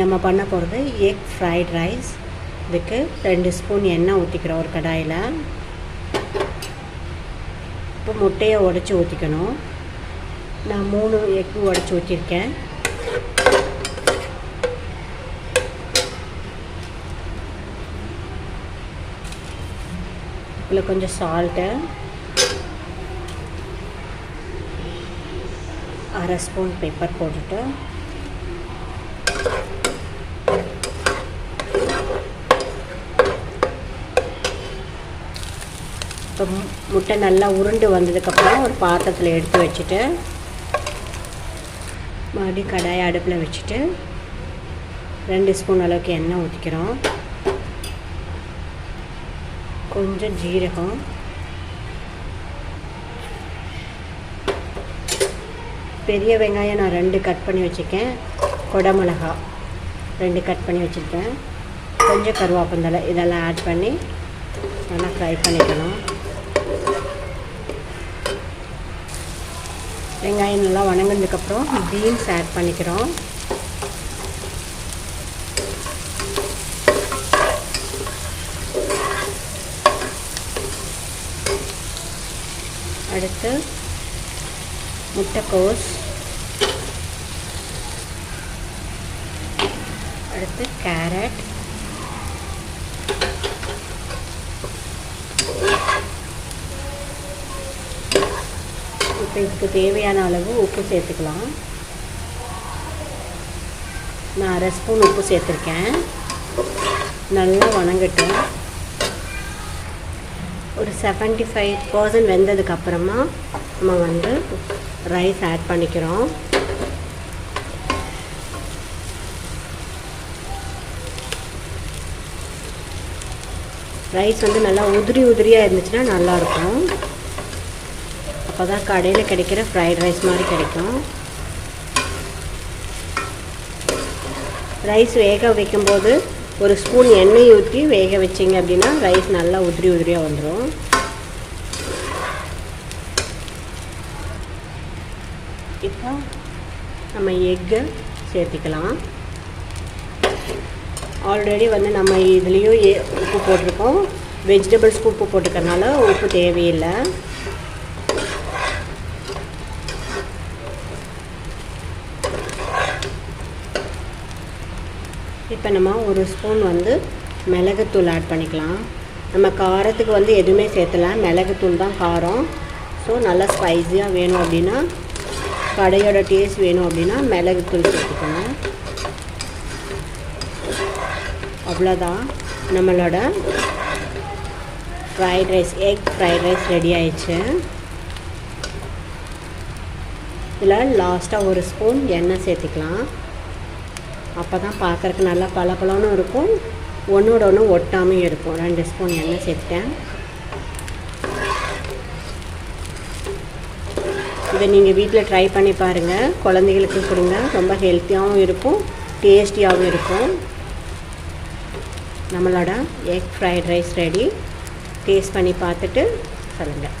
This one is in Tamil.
நம்ம பண்ண போகிறது எக் ஃப்ரைட் ரைஸ் இதுக்கு ரெண்டு ஸ்பூன் எண்ணெய் ஊற்றிக்கிறோம் ஒரு கடாயில். இப்போ முட்டையை உடச்சி ஊற்றிக்கணும் நான் மூணு எக்கு உடச்சி ஊற்றிருக்கேன் இதில் கொஞ்சம் சால்ட்டு அரை ஸ்பூன் பெப்பர் போட்டுட்டு இப்போ முட்டை நல்லா உருண்டு வந்ததுக்கப்புறம் ஒரு பாத்திரத்தில் எடுத்து வச்சுட்டு மறுபடியும் கடாயை அடுப்பில் வச்சுட்டு ரெண்டு ஸ்பூன் அளவுக்கு எண்ணெய் ஊற்றிக்கிறோம் கொஞ்சம் ஜீரகம். பெரிய வெங்காயம் நான் ரெண்டு கட் பண்ணி வச்சுருக்கேன். கொடமிளகா ரெண்டு கட் பண்ணி வச்சுருக்கேன். கொஞ்சம் கருவேப்பந்தலை இதெல்லாம் ஆட் பண்ணி நல்லா ஃப்ரை பண்ணிக்கணும். வெங்காயம் நல்லா வணங்கினதுக்கப்புறம் பீன்ஸ் ஆட் பண்ணிக்கிறோம். அடுத்து முட்டைக்கோஸ். அடுத்து கேரட். இப்போ இதுக்கு தேவையான அளவு உப்பு சேர்த்துக்கலாம். நான் அரை ஸ்பூன் உப்பு சேர்த்துருக்கேன். நல்லா வணங்கட்டும். ஒரு செவன்ட்டி ஃபைவ் பர்சன்ட் வெந்ததுக்கப்புறமா நம்ம வந்து ரைஸ் ஆட் பண்ணிக்கிறோம். ரைஸ் வந்து நல்லா உதிரி உதிரியாக இருந்துச்சுன்னா நல்லாயிருக்கும் அப்போ தான் கடையில் கிடைக்கிற ஃப்ரைட் ரைஸ் மாதிரி கிடைக்கும். ரைஸ் வேக வைக்கும்போது ஒரு ஸ்பூன் எண்ணெய் ஊற்றி வேக வச்சிங்க அப்படின்னா ரைஸ் நல்லா உதிரி உதிரியாக வந்துடும் இப்போ நம்ம எக்கு சேர்த்திக்கலாம். ஆல்ரெடி வந்து நம்ம இதுலேயும் ஏ உப்பு போட்டிருக்கோம். வெஜிடபிள்ஸ்க்கு உப்பு போட்டிருக்கறனால உப்பு தேவையில்லை. இப்போ நம்ம ஒரு ஸ்பூன் வந்து மிளகுத்தூள் ஆட் பண்ணிக்கலாம். நம்ம காரத்துக்கு வந்து எதுவுமே சேர்த்தல. மிளகுத்தூள் தான் காரம். ஸோ நல்லா ஸ்பைஸியாக வேணும் அப்படின்னா கடையோட டேஸ்ட் வேணும் அப்படின்னா மிளகுத்தூள் சேர்த்துக்கணும் அவ்வளோதான். நம்மளோட fried rice egg fried rice ready ஆயிடுச்சு. இதில் லாஸ்ட்டாக ஒரு ஸ்பூன் எண்ணெய் சேர்த்துக்கலாம். அப்போ தான் பார்க்குறக்கு நல்லா பளபளன்னு இருக்கும். ஒன்றோட ஒன்று ஒட்டாமையும் இருக்கும். ரெண்டு ஸ்பூன் எண்ணெய் சேர்த்துட்டேன். இதை நீங்கள் வீட்டில் ட்ரை பண்ணி பாருங்கள் குழந்தைகளுக்கு கொடுங்க. ரொம்ப ஹெல்த்தியாகவும் இருக்கும். டேஸ்டியாகவும் இருக்கும். நம்மளோட egg fried rice ready taste பண்ணி பார்த்துட்டு சொல்லுங்கள்